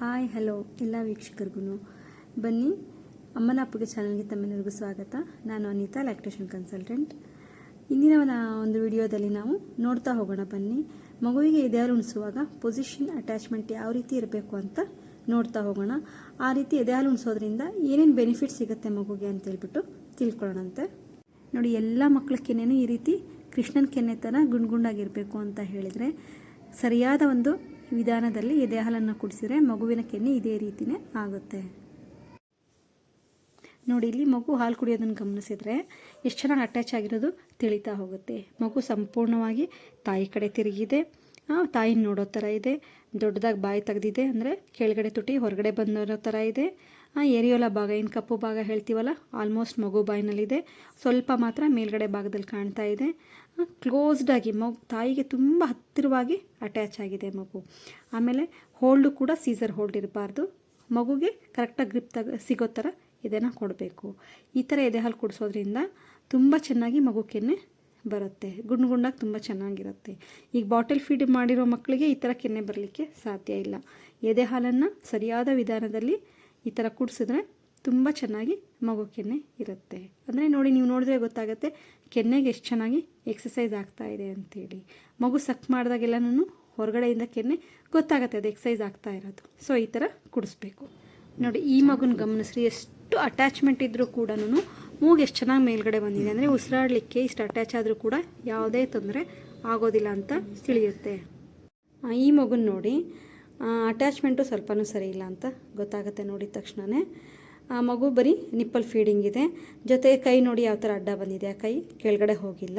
Hi, hello ಎಲ್ಲ ವೀಕ್ಷಕರಿಗೂ. ಬನ್ನಿ ಅಮ್ಮನ ಅಪ್ಪಗೆ ಚಾನಲ್ಗೆ ತಮ್ಮೆಲ್ಲರಿಗೂ ಸ್ವಾಗತ. ನಾನು ಅನಿತಾ ಲ್ಯಾಕ್ಟೇಷನ್ ಕನ್ಸಲ್ಟೆಂಟ್ ಇಂದಿನ ಒಂದು- ವಿಡಿಯೋದಲ್ಲಿ ನಾವು ನೋಡ್ತಾ ಹೋಗೋಣ. ಬನ್ನಿ, ಮಗುವಿಗೆ ಎದೆಹಾಲು ಉಣಿಸುವಾಗ ಪೊಸಿಷನ್ ಅಟ್ಯಾಚ್ಮೆಂಟ್ ಯಾವ ರೀತಿ ಇರಬೇಕು ಅಂತ ನೋಡ್ತಾ ಹೋಗೋಣ. ಆ ರೀತಿ ಎದೆಹಾಲು ಉಣಿಸೋದ್ರಿಂದ ಏನೇನು ಬೆನಿಫಿಟ್ ಸಿಗುತ್ತೆ ಮಗುಗೆ ಅಂತ ಹೇಳ್ಬಿಟ್ಟು ತಿಳ್ಕೊಳ್ಳೋಣಂತೆ. ನೋಡಿ, ಎಲ್ಲ ಮಕ್ಕಳ ಕೆನೆಯೂ ಈ ರೀತಿ ಕೃಷ್ಣನ ಕೆನೆ ಥರ ಗುಂಡ್ಗುಂಡಾಗಿರಬೇಕು ಅಂತ ಹೇಳಿದರೆ ಸರಿಯಾದ ಒಂದು ವಿಧಾನದಲ್ಲಿ ಎದೆ ಹಾಲನ್ನು ಕುಡಿಸಿದ್ರೆ ಮಗುವಿನ ಕೆನ್ನೆ ಇದೇ ರೀತಿನೇ ಆಗುತ್ತೆ. ನೋಡಿ, ಇಲ್ಲಿ ಮಗು ಹಾಲು ಕುಡಿಯೋದನ್ನು ಗಮನಿಸಿದರೆ ಎಷ್ಟು ಚೆನ್ನಾಗಿ ಅಟ್ಯಾಚ್ ಆಗಿರೋದು ತಿಳಿತಾ ಹೋಗುತ್ತೆ. ಮಗು ಸಂಪೂರ್ಣವಾಗಿ ತಾಯಿ ಕಡೆ ತಿರುಗಿದೆ. ತಾಯಿನ ನೋಡೋ ಥರ ಇದೆ. ದೊಡ್ಡದಾಗಿ ಬಾಯಿ ತೆಗೆದಿದೆ ಅಂದರೆ ಕೆಳಗಡೆ ತುಟಿ, ಹೊರಗಡೆ ಬಂದಿರೋ ಥರ ಇದೆ. ಏರಿಯೋಲ ಭಾಗ ಏನು ಕಪ್ಪು ಭಾಗ ಹೇಳ್ತೀವಲ್ಲ ಆಲ್ಮೋಸ್ಟ್ ಮಗು ಬಾಯಿನಲ್ಲಿದೆ. ಸ್ವಲ್ಪ ಮಾತ್ರ ಮೇಲ್ಗಡೆ ಭಾಗದಲ್ಲಿ ಕಾಣ್ತಾ ಇದೆ. ಕ್ಲೋಸ್ಡ್ ಆಗಿ ಮಗು, ತಾಯಿಗೆ ತುಂಬ ಹತ್ತಿರವಾಗಿ ಅಟ್ಯಾಚ್ ಆಗಿದೆ ಮಗು. ಆಮೇಲೆ ಹೋಲ್ಡು ಕೂಡ ಸೀಸರ್ ಹೋಲ್ಡ್ ಇರಬಾರ್ದು. ಮಗುಗೆ ಕರೆಕ್ಟಾಗಿ ಗ್ರಿಪ್ ತಗ, ಸಿಗೋ ಥರ ಇದನ್ನು ಕೊಡಬೇಕು. ಈ ಥರ ಎದೆ ಹಾಲು ಕುಡಿಸೋದ್ರಿಂದ ತುಂಬ ಚೆನ್ನಾಗಿ ಮಗು ಕೆನ್ನೆ ಬರುತ್ತೆ. ಗುಂಡು ಗುಂಡಾಗಿ ತುಂಬ ಚೆನ್ನಾಗಿರುತ್ತೆ. ಈಗ ಬಾಟಲ್ ಫೀಡ್ ಮಾಡಿರೋ ಮಕ್ಕಳಿಗೆ ಈ ಥರ ಕೆನ್ನೆ ಬರಲಿಕ್ಕೆ ಸಾಧ್ಯ ಇಲ್ಲ. ಎದೆ ಹಾಲನ್ನು ಸರಿಯಾದ ವಿಧಾನದಲ್ಲಿ ಈ ಥರ ಕುಡಿಸಿದ್ರೆ ತುಂಬ ಚೆನ್ನಾಗಿ ಮಗು ಕೆನ್ನೆ ಇರುತ್ತೆ. ಅಂದರೆ ನೋಡಿ ನೀವು ನೋಡಿದ್ರೆ ಗೊತ್ತಾಗುತ್ತೆ ಕೆನ್ನೆಗೆ ಎಷ್ಟು ಚೆನ್ನಾಗಿ ಎಕ್ಸಸೈಸ್ ಆಗ್ತಾ ಇದೆ ಅಂತೇಳಿ. ಮಗು ಸಕ್ ಮಾಡಿದಾಗೆಲ್ಲನೂ ಹೊರಗಡೆಯಿಂದ ಕೆನ್ನೆ ಗೊತ್ತಾಗುತ್ತೆ ಅದು ಎಕ್ಸಸೈಸ್ ಆಗ್ತಾ ಇರೋದು. ಸೊ ಈ ಥರ ಕುಡಿಸ್ಬೇಕು. ನೋಡಿ, ಈ ಮಗುನ ಗಮನಿಸ್ರಿ, ಎಷ್ಟು ಅಟ್ಯಾಚ್ಮೆಂಟ್ ಇದ್ದರೂ ಕೂಡ ಮೂಗು ಎಷ್ಟು ಚೆನ್ನಾಗಿ ಮೇಲ್ಗಡೆ ಬಂದಿದೆ. ಅಂದರೆ ಉಸಿರಾಡಲಿಕ್ಕೆ ಇಷ್ಟು ಅಟ್ಯಾಚ್ ಆದರೂ ಕೂಡ ಯಾವುದೇ ತೊಂದರೆ ಆಗೋದಿಲ್ಲ ಅಂತ ತಿಳಿಯುತ್ತೆ. ಈ ಮಗುನ ನೋಡಿ ಅಟ್ಯಾಚ್ಮೆಂಟು ಸ್ವಲ್ಪನೂ ಸರಿ ಇಲ್ಲ ಅಂತ ಗೊತ್ತಾಗುತ್ತೆ ನೋಡಿದ ತಕ್ಷಣವೇ ಆ ಮಗು ಬರೀ ನಿಪ್ಪಲ್ ಫೀಡಿಂಗ್ ಇದೆ. ಜೊತೆ ಕೈ ನೋಡಿ ಯಾವ ಥರ ಅಡ್ಡ ಬಂದಿದೆ. ಆ ಕೈ ಕೆಳಗಡೆ ಹೋಗಿಲ್ಲ.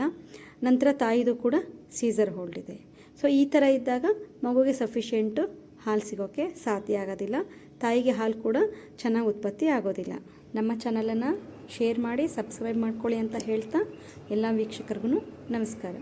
ನಂತರ ತಾಯಿದು ಕೂಡ ಸೀಸರ್ ಹೋಲ್ಡ್ ಇದೆ. ಸೊ ಈ ಥರ ಇದ್ದಾಗ ಮಗುಗೆ ಸಫಿಷಿಯೆಂಟು ಹಾಲು ಸಿಗೋಕ್ಕೆ ಸಾಧ್ಯ ಆಗೋದಿಲ್ಲ. ತಾಯಿಗೆ ಹಾಲು ಕೂಡ ಚೆನ್ನಾಗಿ ಉತ್ಪತ್ತಿ ಆಗೋದಿಲ್ಲ. ನಮ್ಮ ಚಾನಲನ್ನು ಶೇರ್ ಮಾಡಿ ಸಬ್ಸ್ಕ್ರೈಬ್ ಮಾಡ್ಕೊಳ್ಳಿ ಅಂತ ಹೇಳ್ತಾ ಎಲ್ಲ ವೀಕ್ಷಕರಿಗೂ ನಮಸ್ಕಾರ.